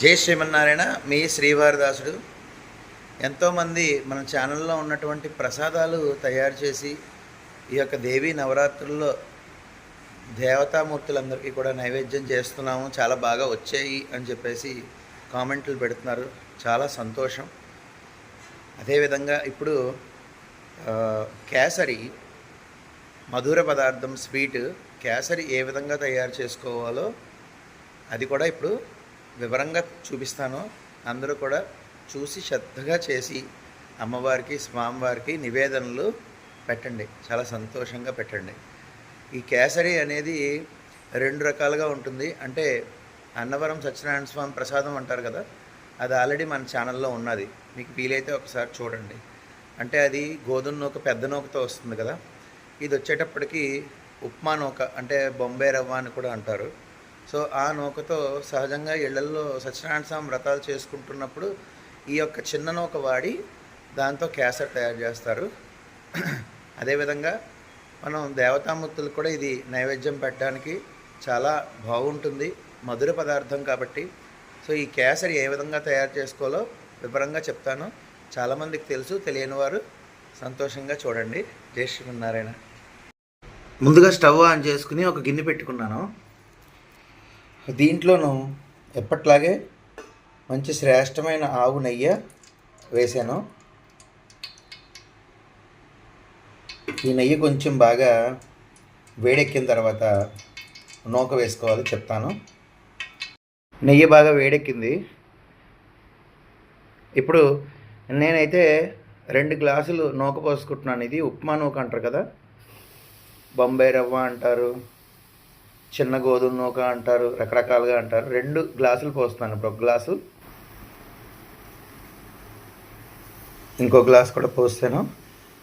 జై శ్రీమన్నారాయణ మీ శ్రీవారిదాసుడు. ఎంతోమంది మన ఛానల్లో ఉన్నటువంటి ప్రసాదాలు తయారు చేసి ఈ యొక్క దేవీ నవరాత్రుల్లో దేవతామూర్తులందరికీ కూడా నైవేద్యం చేస్తున్నాము. చాలా బాగా వచ్చాయి అని చెప్పేసి కామెంట్లు పెడుతున్నారు. చాలా సంతోషం. అదేవిధంగా ఇప్పుడు కేసరి మధుర పదార్థం స్వీట్ కేసరి ఏ విధంగా తయారు చేసుకోవాలో అది కూడా ఇప్పుడు వివరంగా చూపిస్తాను. అందరూ కూడా చూసి శ్రద్ధగా చేసి అమ్మవారికి స్వామివారికి నివేదనలు పెట్టండి. చాలా సంతోషంగా పెట్టండి. ఈ కేసరి అనేది రెండు రకాలుగా ఉంటుంది. అంటే అన్నవరం సత్యనారాయణ స్వామి ప్రసాదం అంటారు కదా అది ఆల్రెడీ మన ఛానల్లో ఉన్నది. మీకు వీలైతే ఒకసారి చూడండి. అంటే అది గోధుమ నూక పెద్ద నూకతో వస్తుంది కదా. ఇది వచ్చేటప్పటికి ఉప్మా నూక అంటే బొంబే రవ్వ అని కూడా అంటారు. సో ఆ నౌకతో సహజంగా ఇళ్ళల్లో సత్యనారాయణ స్వామి వ్రతాలు చేసుకుంటున్నప్పుడు ఈ యొక్క చిన్న నౌక వాడి దాంతో క్యాసెట్ తయారు చేస్తారు. అదేవిధంగా మనం దేవతామూర్తులు కూడా ఇది నైవేద్యం పెట్టడానికి చాలా బాగుంటుంది. మధుర పదార్థం కాబట్టి. సో ఈ కేసరి ఏ విధంగా తయారు చేసుకోవాలో వివరంగా చెప్తాను. చాలామందికి తెలుసు తెలియని వారు సంతోషంగా చూడండి. జయ శ్రీమన్నారాయణ. ముందుగా స్టవ్ ఆన్ చేసుకుని ఒక గిన్నె పెట్టుకున్నాను. దీంట్లోనూ ఎప్పట్లాగే మంచి శ్రేష్టమైన ఆవు నెయ్యి వేసాను ఈ నెయ్యి కొంచెం బాగా వేడెక్కిన తర్వాత నూక వేసుకోవాలి చెప్తాను. నెయ్యి బాగా వేడెక్కింది. ఇప్పుడు నేనైతే రెండు గ్లాసులు నూక పోసుకుంటున్నాను. ఇది ఉప్మా నూక అంటారు కదా? బొంబాయి రవ్వ అంటారు. చిన్న గోధుమ నూక అంటారు రకరకాలుగా అంటారు. రెండు గ్లాసులు పోస్తున్నాను ఇప్పుడు. ఒక గ్లాసు. ఇంకో గ్లాస్ కూడా పోస్తాను.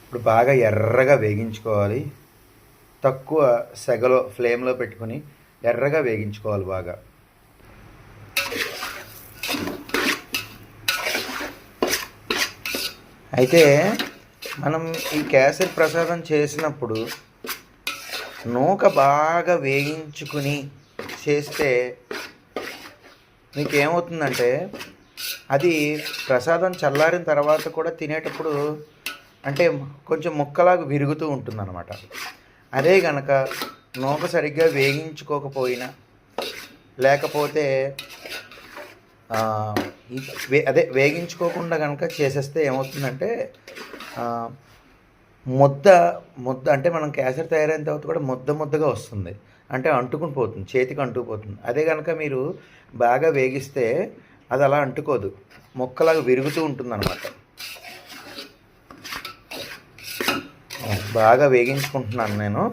ఇప్పుడు బాగా ఎర్రగా వేగించుకోవాలి. తక్కువ సెగలో ఫ్లేమ్లో పెట్టుకొని ఎర్రగా వేగించుకోవాలి బాగా. అయితే మనం ఈ కేసరి ప్రసాదం చేసినప్పుడు నూక బాగా వేయించుకుని చేస్తే మీకు ఏమవుతుందంటే అది ప్రసాదం చల్లారిన తర్వాత కూడా తినేటప్పుడు అంటే కొంచెం ముక్కలాగా విరుగుతూ ఉంటుందన్నమాట. అదే గనక నూక సరిగ్గా వేగించుకోకపోయినా లేకపోతే అదే వేగించుకోకుండా కనుక చేసేస్తే ఏమవుతుందంటే ముద్ద ముద్ద అంటే మనం క్యాసెట్ తయారైన తర్వాత కూడా ముద్ద ముద్దగా వస్తుంది. అంటే అంటుకుని పోతుంది చేతికి అంటుకుపోతుంది అదే కనుక మీరు బాగా వేగిస్తే అది అలా అంటుకోదు. ముక్కలాగా విరుగుతూ ఉంటుందన్నమాట. బాగా వేగించుకుంటున్నాను నేను.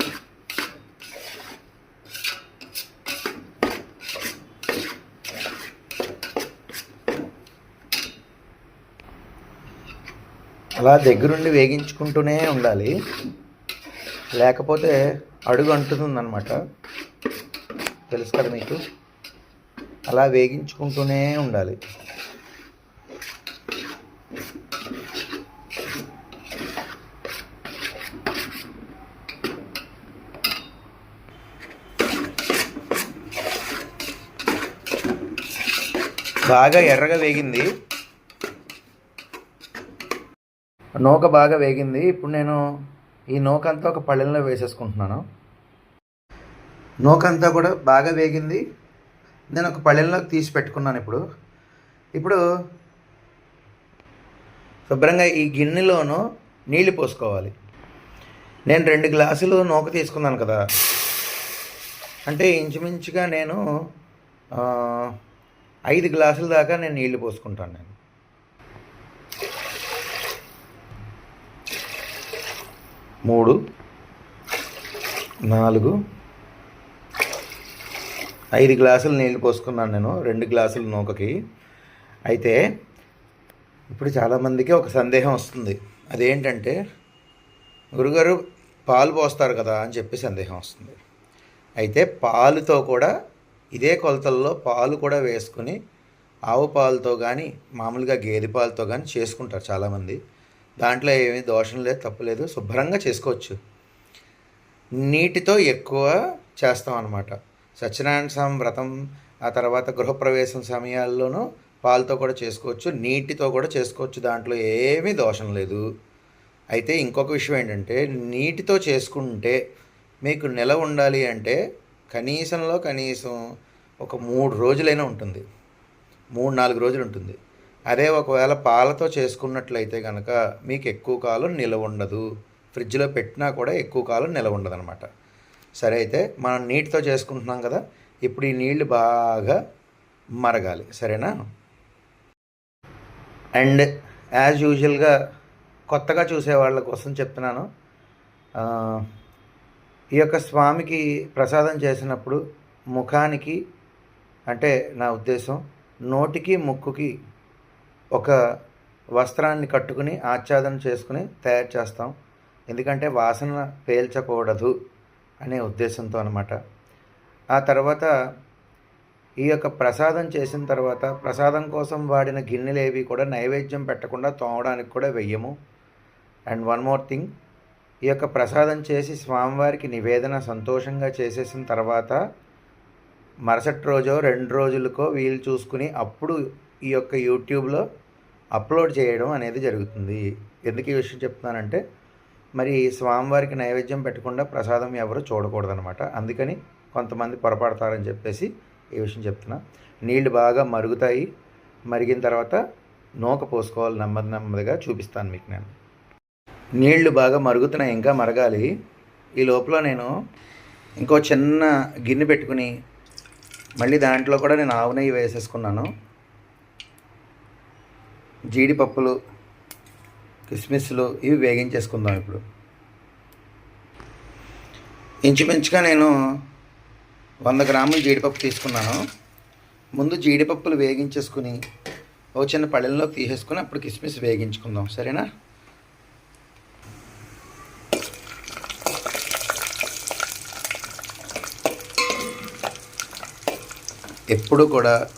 అలా దగ్గరుండి వేగించుకుంటూనే ఉండాలి. లేకపోతే అడుగు అంటుతుందన్నమాట. తెలుసు కదా మీకు? అలా వేగించుకుంటూనే ఉండాలి. బాగా ఎర్రగా వేగింది. నూక బాగా వేగింది. ఇప్పుడు నేను ఈ నూక అంతా ఒక పళ్ళెంలో వేసేసుకుంటున్నాను. నూక అంతా కూడా బాగా వేగింది. నేను ఒక పళ్ళెంలోకి తీసి పెట్టుకున్నాను ఇప్పుడు. ఇప్పుడు శుభ్రంగా ఈ గిన్నెలోను నీళ్ళు పోసుకోవాలి. నేను రెండు గ్లాసులు నూక తీసుకున్నాను కదా. అంటే ఇంచుమించుగా నేను ఐదు గ్లాసుల దాకా నేను నీళ్ళు పోసుకుంటాను నేను. మూడు నాలుగు ఐదు గ్లాసులు నీళ్ళు పోసుకున్నాను నేను. రెండు గ్లాసులు నూకకి. అయితే ఇప్పుడు చాలామందికి ఒక సందేహం వస్తుంది. అదేంటంటే గురుగారు పాలు పోస్తారు కదా అని చెప్పి సందేహం వస్తుంది. అయితే పాలుతో కూడా ఇదే కొలతల్లో పాలు కూడా వేసుకుని ఆవు పాలతో కానీ మామూలుగా గేదె పాలతో కానీ చేసుకుంటారు చాలామంది. దాంట్లో ఏమీ దోషం లేదు తప్పలేదు శుభ్రంగా చేసుకోవచ్చు. నీటితో ఎక్కువ చేస్తాం అన్నమాట. సత్యనారాయణ స్వామి వ్రతం ఆ తర్వాత గృహప్రవేశం సమయాల్లోనూ పాలతో కూడా చేసుకోవచ్చు. నీటితో కూడా చేసుకోవచ్చు. దాంట్లో ఏమీ దోషం లేదు. అయితే ఇంకొక విషయం ఏంటంటే నీటితో చేసుకుంటే మీకు నెల ఉండాలి అంటే కనీసంలో కనీసం ఒక మూడు రోజులైనా ఉంటుంది. మూడు నాలుగు రోజులు ఉంటుంది. అదే ఒకవేళ పాలతో చేసుకున్నట్లయితే కనుక మీకు ఎక్కువ కాలం నిలవ ఉండదు. ఫ్రిడ్జ్లో పెట్టినా కూడా ఎక్కువ కాలం నిలవ ఉండదు అనమాట సరే అయితే మనం నీటితో చేసుకుంటున్నాం కదా ఇప్పుడు ఈ నీళ్ళు బాగా మరగాలి. సరేనా? అండ్ యాజ్ యూజువల్గా కొత్తగా చూసే వాళ్ళ కోసం చెప్తున్నాను. ఈ యొక్క స్వామికి ప్రసాదం చేసినప్పుడు ముఖానికి అంటే నా ఉద్దేశం నోటికి ముక్కుకి ఒక వస్త్రాన్ని కట్టుకుని ఆచ్ఛాదన చేసుకుని తయారు చేస్తాం. ఎందుకంటే వాసన పేల్చకూడదు అనే ఉద్దేశంతో అనమాట ఆ తర్వాత ఈ యొక్క ప్రసాదం చేసిన తర్వాత ప్రసాదం కోసం వాడిన గిన్నెలేవి కూడా నైవేద్యం పెట్టకుండా తోమడానికి కూడా వెయ్యము. అండ్ వన్ మోర్ థింగ్ ఈ యొక్క ప్రసాదం చేసి స్వామివారికి నివేదన సంతోషంగా చేసేసిన తర్వాత మరుసటి రోజో రెండు రోజులకో వీలు చూసుకుని అప్పుడు ఈ యొక్క యూట్యూబ్లో అప్లోడ్ చేయడం అనేది జరుగుతుంది. ఎందుకు ఈ విషయం చెప్తున్నానంటే మరి స్వామివారికి నైవేద్యం పెట్టకుండా ప్రసాదం ఎవరు చూడకూడదనమాట. అందుకని కొంతమంది పొరపడతారని చెప్పేసి ఈ విషయం చెప్తున్నా. నీళ్ళు బాగా మరుగుతాయి. మరిగిన తర్వాత నూక పోసుకోవాలి నెమ్మది నెమ్మదిగా చూపిస్తాను మీకు నేను. నీళ్ళు బాగా మరుగుతున్నాయి ఇంకా మరగాలి. ఈ లోపల నేను ఇంకో చిన్న గిన్నె పెట్టుకుని మళ్ళీ దాంట్లో కూడా నేను ఆవు నెయ్యి వేసేసుకున్నాను. జీడిపప్పులు కిస్మిస్లు ఇవి వేగించేసుకుందాం ఇప్పుడు. ఇంచుమించుగా నేను వంద గ్రాములు జీడిపప్పు తీసుకున్నాను. ముందు జీడిపప్పులు వేగించేసుకుని ఓ చిన్న పళ్ళెంలో తీసేసుకుని అప్పుడు కిస్మిస్ వేగించుకుందాం. సరేనా? ఎప్పుడు కూడా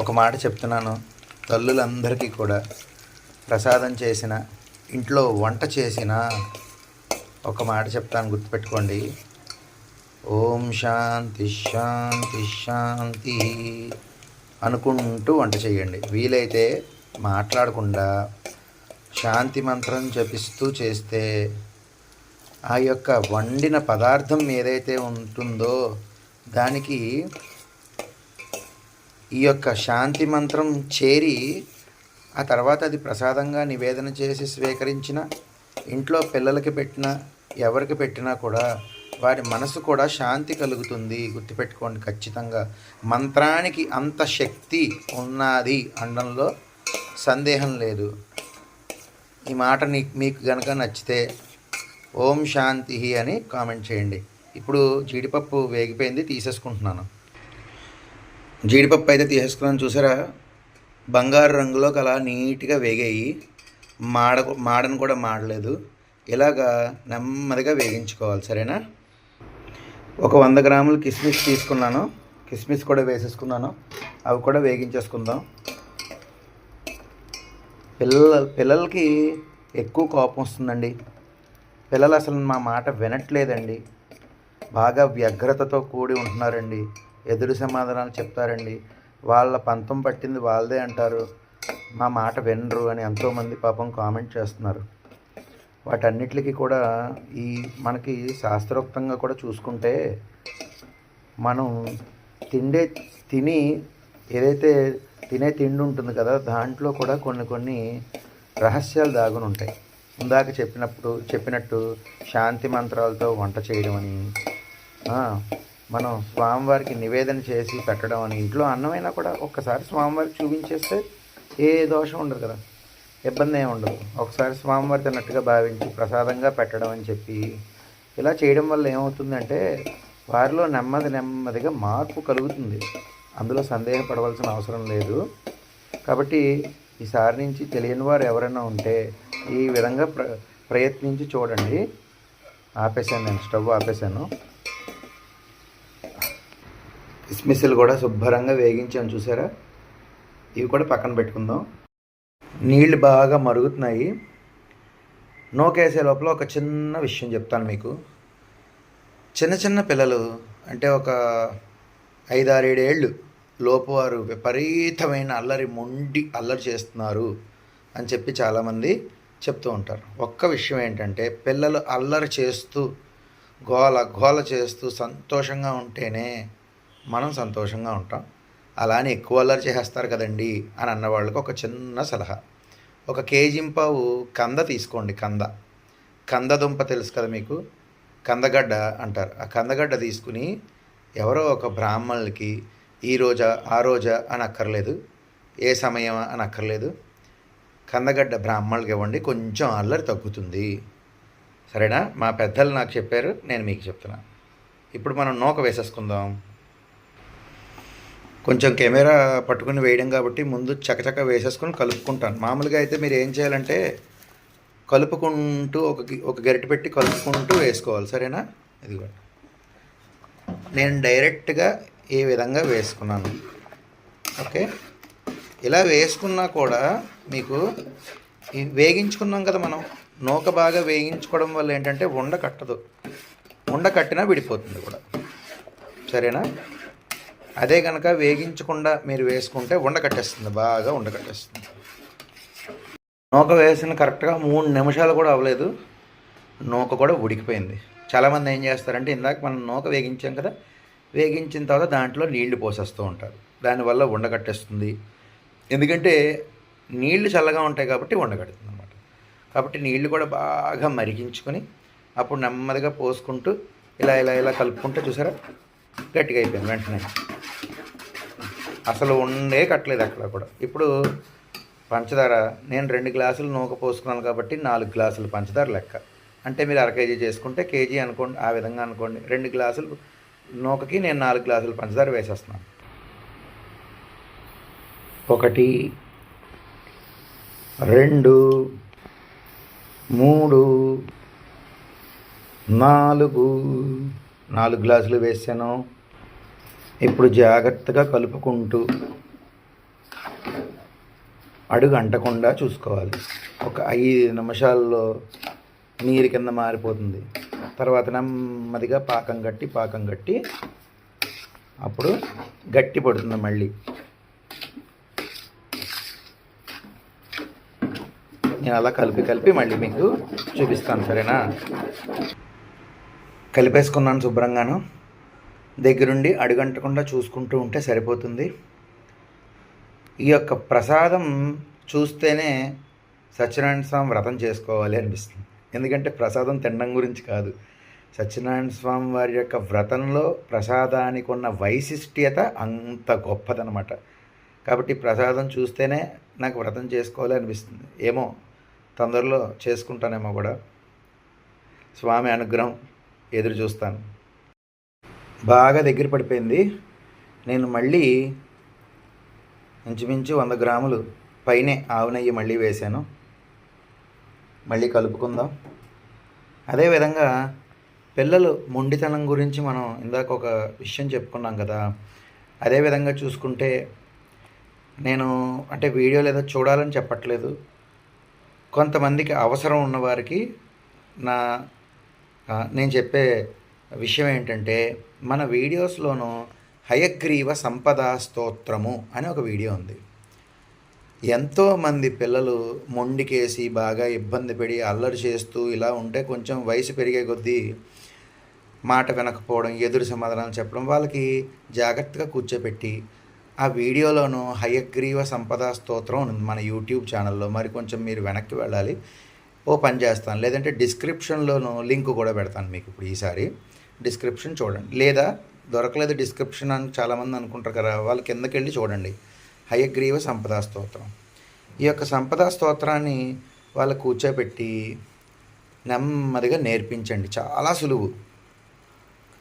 ఒక మాట చెప్తున్నాను. తల్లులందరికీ కూడా ప్రసాదం చేసిన ఇంట్లో వంట చేసిన ఒక మాట చెప్తాను గుర్తుపెట్టుకోండి. ఓం శాంతి శాంతి శాంతి అనుకుంటూ వంట చేయండి. వీలైతే మాట్లాడకుండా శాంతి మంత్రం జపిస్తూ చేస్తే ఆ యొక్క వండిన పదార్థం ఏదైతే ఉంటుందో దానికి ఈ యొక్క శాంతి మంత్రం చేరి ఆ తర్వాత అది ప్రసాదంగా నివేదన చేసి స్వీకరించిన ఇంట్లో పిల్లలకి పెట్టిన ఎవరికి పెట్టినా కూడా వారి మనసు కూడా శాంతి కలుగుతుంది. గుర్తుపెట్టుకోండి ఖచ్చితంగా. మంత్రానికి అంత శక్తి ఉన్నది అనడంలో సందేహం లేదు. ఈ మాట మీకు గనక నచ్చితే ఓం శాంతి అని కామెంట్ చేయండి. ఇప్పుడు జీడిపప్పు వేగిపోయింది తీసేసుకుంటున్నాను. జీడిపప్పు అయితే తీసేసుకున్నాను చూసారా? బంగారు రంగులోకి అలా నీట్గా వేగాయి. మాడ మాడను కూడా మాడలేదు. ఇలాగా నెమ్మదిగా వేగించుకోవాలి సరేనా? ఒక వంద గ్రాములు కిస్మిస్ తీసుకున్నాను. కిస్మిస్ కూడా వేసేసుకున్నాను. అవి కూడా వేగించేసుకుందాం. పిల్లల పిల్లలకి ఎక్కువ కోపం వస్తుందండి. పిల్లలు అసలు మా మాట వినట్లేదండి. బాగా వ్యగ్రతతో కూడి ఉంటున్నారండి. ఎదురు సమాధానాలు చెప్తారండి. వాళ్ళ పంతం పట్టింది వాళ్ళదే అంటారు. మా మాట వినరు అని ఎంతోమంది పాపం కామెంట్ చేస్తున్నారు. వాటన్నిటికీ కూడా ఈ మనకి శాస్త్రోక్తంగా కూడా చూసుకుంటే మనం తిండే తిని ఏదైతే తినే తిండి ఉంటుంది కదా దాంట్లో కూడా కొన్ని కొన్ని రహస్యాలు దాగుని ఉంటాయి. ఇందాక చెప్పినప్పుడు చెప్పినట్టు శాంతి మంత్రాలతో వంట చేయడం అని మనం స్వామివారికి నివేదన చేసి పెట్టడం అని ఇంట్లో అన్నమైనా కూడా ఒక్కసారి స్వామివారికి చూపించేస్తే ఏ దోషం ఉండదు కదా. ఇబ్బంది ఏమి ఉండదు. ఒకసారి స్వామివారి తిన్నట్టుగా భావించి ప్రసాదంగా పెట్టడం అని చెప్పి ఇలా చేయడం వల్ల ఏమవుతుందంటే వారిలో నెమ్మది నెమ్మదిగా మార్పు కలుగుతుంది. అందులో సందేహపడవలసిన అవసరం లేదు. కాబట్టి ఈసారి నుంచి తెలియని వారు ఎవరైనా ఉంటే ఈ విధంగా ప్ర ప్రయత్నించి చూడండి. ఆపేసాను నేను స్టవ్ ఆపేశాను. కిస్మిస్లు కూడా శుభ్రంగా వేగించాను చూసారా? ఇవి కూడా పక్కన పెట్టుకుందాం. నీళ్ళు బాగా మరుగుతున్నాయి. నోకేసే లోపల ఒక చిన్న విషయం చెప్తాను మీకు. చిన్న చిన్న పిల్లలు అంటే ఒక ఐదారేడేళ్ళు లోపువారు విపరీతమైన అల్లరి మొండి అల్లరి చేస్తున్నారు అని చెప్పి చాలామంది చెప్తూ ఉంటారు. ఒక్క విషయం ఏంటంటే పిల్లలు అల్లరి చేస్తూ గోల గోల చేస్తూ సంతోషంగా ఉంటేనే మనం సంతోషంగా ఉంటాం. అలానే ఎక్కువ అల్లరి చేసేస్తారు కదండి అని అన్న వాళ్ళకి ఒక చిన్న సలహా. ఒక కేజీంపావు కంద తీసుకోండి కంద. కంద దుంప తెలుసు కదా మీకు? కందగడ్డ అంటారు. ఆ కందగడ్డ తీసుకుని ఎవరో ఒక బ్రాహ్మణులకి ఈ రోజా ఆ రోజా అని అక్కర్లేదు ఏ సమయం అని అక్కర్లేదు కందగడ్డ బ్రాహ్మణులకి ఇవ్వండి కొంచెం అల్లరి తగ్గుతుంది. సరేనా? మా పెద్దలు నాకు చెప్పారు నేను మీకు చెప్తున్నా. ఇప్పుడు మనం నూక వేసేసుకుందాం. కొంచెం కెమెరా పట్టుకుని వేయడం కాబట్టి ముందు చకచక వేసేసుకొని కలుపుకుంటాను. మామూలుగా అయితే మీరు ఏం చేయాలంటే కలుపుకుంటూ ఒక గి- ఒక గరిటె పెట్టి కలుపుకుంటూ వేసుకోవాలి. సరేనా? ఇదిగోండి నేను డైరెక్ట్గా ఈ విధంగా వేసుకున్నాను? ఓకే? ఇలా వేసుకున్నా కూడా మీకు వేగించుకున్నాం కదా మనం. నూక బాగా వేగించుకోవడం వల్ల ఏంటంటే ఉండ కట్టదు. ఉండ కట్టినా విడిపోతుంది కూడా. సరేనా? అదే కనుక వేగించకుండా మీరు వేసుకుంటే ఉండకట్టేస్తుంది బాగా ఉండకట్టేస్తుంది నూక వేసిన కరెక్ట్గా మూడు నిమిషాలు కూడా అవ్వలేదు. నూక కూడా ఉడికిపోయింది. చాలామంది ఏం చేస్తారంటే ఇందాక మనం నూక వేగించాం కదా వేగించిన తర్వాత దాంట్లో నీళ్ళు పోసేస్తూ ఉంటారు. దానివల్ల ఉండగట్టేస్తుంది ఎందుకంటే నీళ్ళు చల్లగా ఉంటాయి కాబట్టి ఉండగడుతుంది అనమాట కాబట్టి నీళ్ళు కూడా బాగా మరిగించుకొని అప్పుడు నెమ్మదిగా పోసుకుంటూ ఇలా ఇలా ఇలా కలుపుకుంటే చూసారా? గట్టిగా అయిపోయింది వెంటనే. అసలు ఉండే కట్టలేదు అక్కడ కూడా. ఇప్పుడు పంచదార నేను రెండు గ్లాసులు నూక పోసుకున్నాను కాబట్టి నాలుగు గ్లాసులు పంచదార లెక్క. అంటే మీరు అర కేజీ చేసుకుంటే కేజీ అనుకోండి ఆ విధంగా అనుకోండి. రెండు గ్లాసులు నూకకి నేను నాలుగు గ్లాసులు పంచదార వేసేస్తున్నాను. ఒకటి రెండు మూడు నాలుగు నాలుగు గ్లాసులు వేసాను. ఇప్పుడు జాగ్రత్తగా కలుపుకుంటూ అడుగు అంటకుండా చూసుకోవాలి. ఒక ఐదు నిమిషాల్లో నీరు కింద మారిపోతుంది. తర్వాత నెమ్మదిగా పాకం కట్టి పాకం కట్టి అప్పుడు గట్టి పడుతుంది మళ్ళీ. నేను అలా కలిపి కలిపి మళ్ళీ మీకు చూపిస్తాను సరేనా? కలిపేసుకున్నాను శుభ్రంగాను. దగ్గరుండి అడుగంటకుండా చూసుకుంటూ ఉంటే సరిపోతుంది. ఈ యొక్క ప్రసాదం చూస్తేనే సత్యనారాయణ స్వామి వ్రతం చేసుకోవాలి అనిపిస్తుంది. ఎందుకంటే ప్రసాదం తినడం గురించి కాదు. సత్యనారాయణ స్వామి వారి యొక్క వ్రతంలో ప్రసాదానికి ఉన్న వైశిష్ట్యత అంత గొప్పదనమాట. కాబట్టి ప్రసాదం చూస్తేనే నాకు వ్రతం చేసుకోవాలి అనిపిస్తుంది. ఏమో తొందరలో చేసుకుంటానేమో కూడా. స్వామి అనుగ్రహం. ఎదురు చూస్తాను. బాగా దగ్గర పడిపోయింది. నేను మళ్ళీ ఇంచుమించు వంద గ్రాములు పైనే ఆవు నెయ్యి మళ్ళీ వేశాను. మళ్ళీ కలుపుకుందాం. అదేవిధంగా పిల్లలు మొండితనం గురించి మనం ఇందాక ఒక విషయం చెప్పుకున్నాం కదా. అదేవిధంగా చూసుకుంటే నేను అంటే వీడియో లేదా చూడాలని చెప్పట్లేదు. కొంతమందికి అవసరం ఉన్నవారికి నా నేను చెప్పే విషయం ఏంటంటే మన వీడియోస్లోనూ హయగ్రీవ సంపదా స్తోత్రము అని ఒక వీడియో ఉంది. ఎంతోమంది పిల్లలు మొండికేసి బాగా ఇబ్బంది పడి అల్లరి చేస్తూ ఇలా ఉంటే కొంచెం వయసు పెరిగే కొద్దీ మాట వినకపోవడం ఎదురు సమాధానం చెప్పడం వాళ్ళకి జాగ్రత్తగా కూర్చోపెట్టి ఆ వీడియోలోనూ హయగ్రీవ సంపద స్తోత్రం ఉంది మన యూట్యూబ్ ఛానల్లో. మరి కొంచెం మీరు వెనక్కి వెళ్ళాలి. ఓ పని చేస్తాను. లేదంటే డిస్క్రిప్షన్లోను లింక్ కూడా పెడతాను మీకు ఇప్పుడు ఈసారి. డిస్క్రిప్షన్ చూడండి. లేదా దొరకలేదు డిస్క్రిప్షన్ అని చాలామంది అనుకుంటారు కదా వాళ్ళు కిందకి వెళ్ళి చూడండి. హయగ్రీవ సంపదా స్తోత్రం. ఈ యొక్క సంపదా స్తోత్రాన్ని వాళ్ళు కూర్చోబెట్టి నెమ్మదిగా నేర్పించండి. చాలా సులువు.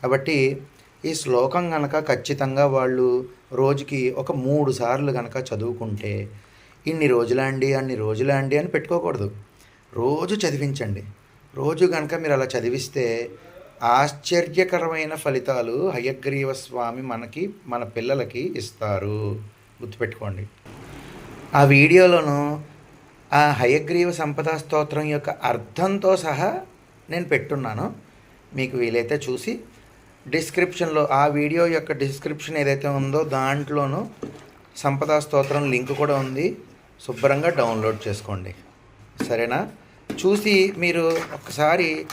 కాబట్టి ఈ శ్లోకం కనుక ఖచ్చితంగా వాళ్ళు రోజుకి ఒక మూడు సార్లు కనుక చదువుకుంటే ఇన్ని రోజులండి అన్ని రోజులండి అని పెట్టుకోకూడదు. రోజు చదివించండి. రోజు కనుక మీరు అలా చదివిస్తే ఆశ్చర్యకరమైన ఫలితాలు హయగ్రీవ స్వామి మనకి మన పిల్లలకి ఇస్తారు. గుర్తుపెట్టుకోండి. ఆ వీడియోలోను ఆ హయగ్రీవ సంపదా స్తోత్రం యొక్క అర్థంతో సహా నేను పెట్టున్నాను. మీకు వీలైతే చూసి డిస్క్రిప్షన్లో ఆ వీడియో యొక్క డిస్క్రిప్షన్ ఏదైతే ఉందో దాంట్లోనూ సంపదా స్తోత్రం లింక్ కూడా ఉంది. శుభ్రంగా డౌన్లోడ్ చేసుకోండి. సరేనా? చూసి మీరు ఒకసారి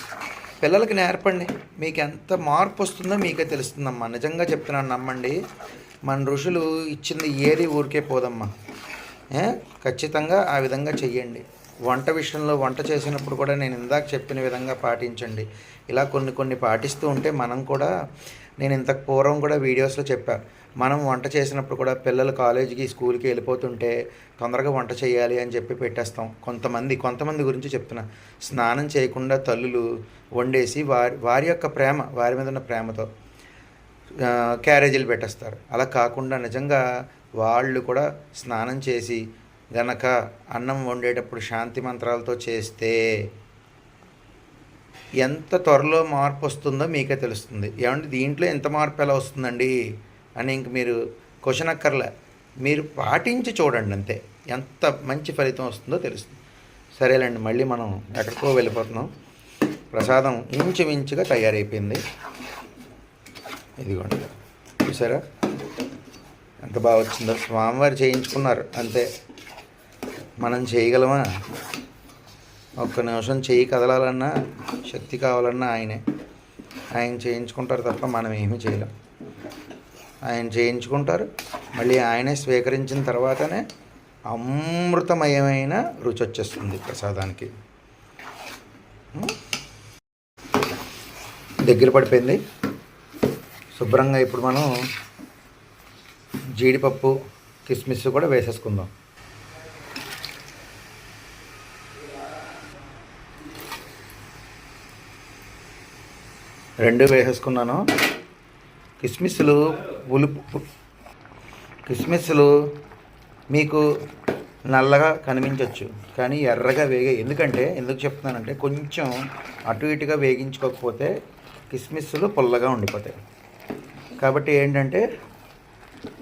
పిల్లలకి నేర్పండి. మీకు ఎంత మార్పు వస్తుందో మీకే తెలుస్తుందమ్మా. నిజంగా చెప్తున్నాను నమ్మండి. మన ఋషులు ఇచ్చింది ఏది ఊరికే పోదమ్మా. ఖచ్చితంగా ఆ విధంగా చెయ్యండి. వంట విషయంలో వంట చేసినప్పుడు కూడా నేను ఇందాక చెప్పిన విధంగా పాటించండి. ఇలా కొన్ని కొన్ని పాటిస్తూ ఉంటే మనం కూడా నేను ఇంతకు పూర్వం కూడా వీడియోస్లో చెప్పాను మనం వంట చేసినప్పుడు కూడా పిల్లలు కాలేజీకి స్కూల్కి వెళ్ళిపోతుంటే తొందరగా వంట చేయాలి అని చెప్పి పెట్టేస్తాం. కొంతమంది కొంతమంది గురించి చెప్తున్నా. స్నానం చేయకుండా తల్లులు వండేసి వారి వారి యొక్క ప్రేమ వారి మీద ఉన్న ప్రేమతో క్యారేజీలు పెట్టేస్తారు. అలా కాకుండా నిజంగా వాళ్ళు కూడా స్నానం చేసి గనక అన్నం వండేటప్పుడు శాంతి మంత్రాలతో చేస్తే ఎంత త్వరలో మార్పు వస్తుందో మీకే తెలుస్తుంది. ఏమంటే దీంట్లో ఎంత మార్పు ఎలా వస్తుందండి? అని ఇంక మీరు క్వశ్చన్ అక్కర్లే. మీరు పాటించి చూడండి అంతే. ఎంత మంచి ఫలితం వస్తుందో తెలుస్తుంది. సరేలేండి మళ్ళీ మనం ఎక్కడికో వెళ్ళిపోతున్నాం. ప్రసాదం ఇంచుమించుగా తయారైపోయింది. ఇదిగోండి. చూసారా? ఎంత బాగా వచ్చిందో. స్వామివారు చేయించుకున్నారు అంతే. మనం చేయగలమా? ఒక్క నిమిషం చేయి కదలాలన్నా శక్తి కావాలన్నా ఆయనే. ఆయన చేయించుకుంటారు తప్ప మనం ఏమీ చేయలేం. ఆయన చేయించుకుంటారు. మళ్ళీ ఆయనే స్వీకరించిన తర్వాతనే అమృతమయమైన రుచి వచ్చేస్తుంది ప్రసాదానికి. దగ్గర పడిపోయింది. శుభ్రంగా ఇప్పుడు మనం జీడిపప్పు కిస్మిస్ కూడా వేసేసుకుందాం. రెండు వేసేసుకున్నాను. కిస్మిస్లు ఉలుపు కిస్మిస్లు మీకు నల్లగా కనిపించవచ్చు కానీ ఎర్రగా వేగే ఎందుకంటే ఎందుకు చెప్తున్నానంటే కొంచెం అటు ఇటుగా వేగించుకోకపోతే కిస్మిస్లు పుల్లగా ఉండిపోతాయి. కాబట్టి ఏంటంటే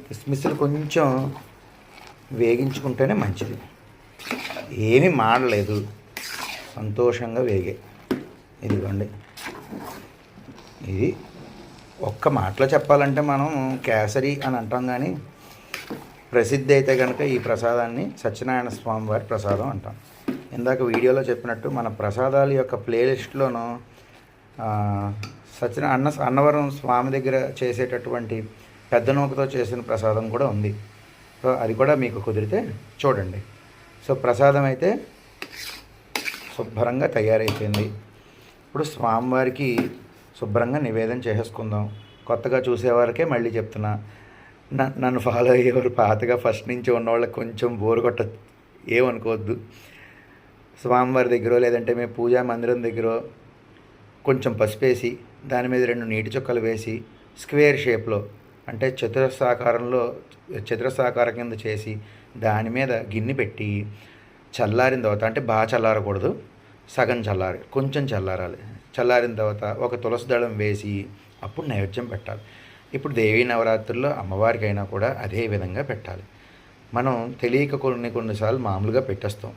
కిస్మిస్లు కొంచెం వేగించుకుంటేనే మంచిది. ఏమీ మాడలేదు సంతోషంగా వేగే. ఇదిగోండి. ఇది ఒక్క మాటలో చెప్పాలంటే మనం కేసరి అని అంటాం కానీ ప్రసిద్ధి అయితే కనుక ఈ ప్రసాదాన్ని సత్యనారాయణ స్వామి వారి ప్రసాదం అంటాం. ఇందాక వీడియోలో చెప్పినట్టు మన ప్రసాదాల యొక్క ప్లేలిస్ట్లోనూ సత్యన అన్న అన్నవరం స్వామి దగ్గర చేసేటటువంటి పెద్ద నూకతో చేసిన ప్రసాదం కూడా ఉంది. సో అది కూడా మీకు కుదిరితే చూడండి. సో ప్రసాదం అయితే శుభ్రంగా తయారైపోయింది. ఇప్పుడు స్వామివారికి శుభ్రంగా నివేదన చేసేసుకుందాం. కొత్తగా చూసేవారికే మళ్ళీ చెప్తున్నా నన్ను ఫాలో అయ్యేవారు పాతగా ఫస్ట్ నుంచి ఉన్నవాళ్ళకి కొంచెం బోరు కొట్ట ఏమనుకోవద్దు స్వామివారి దగ్గర లేదంటే మేము పూజా మందిరం దగ్గర కొంచెం పసిపేసి దాని మీద రెండు నీటి చుక్కలు వేసి స్క్వేర్ షేప్లో అంటే చతురస్రాకారంలో చతురస్రాకారం కింద చేసి దాని మీద గిన్నె పెట్టి చల్లారిన తర్వాత అంటే బాగా చల్లారకూడదు సగం చల్లారి కొంచెం చల్లారాలి. చల్లారిన తర్వాత ఒక తులసి దళం వేసి అప్పుడు నైవేద్యం పెట్టాలి. ఇప్పుడు దేవీ నవరాత్రుల్లో అమ్మవారికి అయినా కూడా అదే విధంగా పెట్టాలి. మనం తెలియక కొన్ని కొన్నిసార్లు మామూలుగా పెట్టేస్తాం.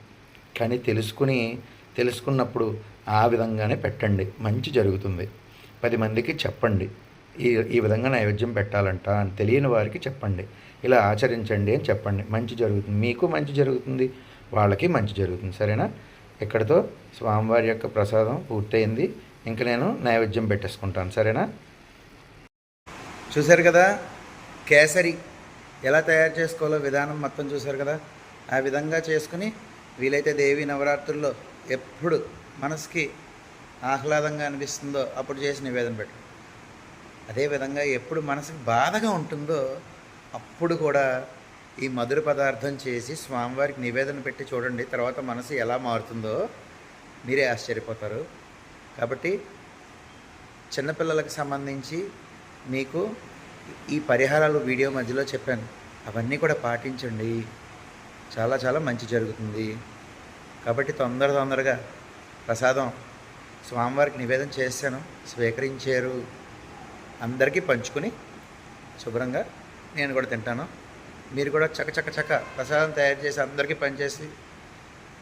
కానీ తెలుసుకుని తెలుసుకున్నప్పుడు ఆ విధంగానే పెట్టండి. మంచి జరుగుతుంది. పది మందికి చెప్పండి. ఈ ఈ విధంగా నైవేద్యం పెట్టాలంట అని తెలియని వారికి చెప్పండి. ఇలా ఆచరించండి అని చెప్పండి. మంచి జరుగుతుంది. మీకు మంచి జరుగుతుంది. వాళ్ళకి మంచి జరుగుతుంది. సరేనా? ఇక్కడితో స్వామివారి యొక్క ప్రసాదం పూర్తయింది. ఇంక నేను నైవేద్యం పెట్టేసుకుంటాను సరేనా? చూశారు కదా కేసరి ఎలా తయారు చేసుకోవాలో విధానం మొత్తం చూశారు కదా? ఆ విధంగా చేసుకుని వీలైతే దేవి నవరాత్రుల్లో ఎప్పుడు మనసుకి ఆహ్లాదంగా అనిపిస్తుందో అప్పుడు చేసి నివేదన పెట్టు. అదేవిధంగా ఎప్పుడు మనసుకి బాధగా ఉంటుందో అప్పుడు కూడా ఈ మధుర పదార్థం చేసి స్వామివారికి నివేదన పెట్టి చూడండి తర్వాత మనసు ఎలా మారుతుందో మీరే ఆశ్చర్యపోతారు. కాబట్టి చిన్నపిల్లలకు సంబంధించి మీకు ఈ పరిహారాలు వీడియో మధ్యలో చెప్పాను. అవన్నీ కూడా పాటించండి. చాలా చాలా మంచి జరుగుతుంది. కాబట్టి తొందర తొందరగా ప్రసాదం స్వామివారికి నివేదన చేశాను. స్వీకరించారు. అందరికీ పంచుకొని శుభ్రంగా నేను కూడా తింటాను. మీరు కూడా చక చక చక ప్రసాదం తయారు చేసి అందరికీ పనిచేసి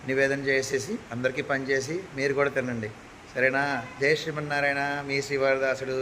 నివేదన చేసేసి అందరికీ పనిచేసి మీరు కూడా తినండి. సరేనా? జై శ్రీమన్నారాయణ మీ శ్రీవారదాసుడు.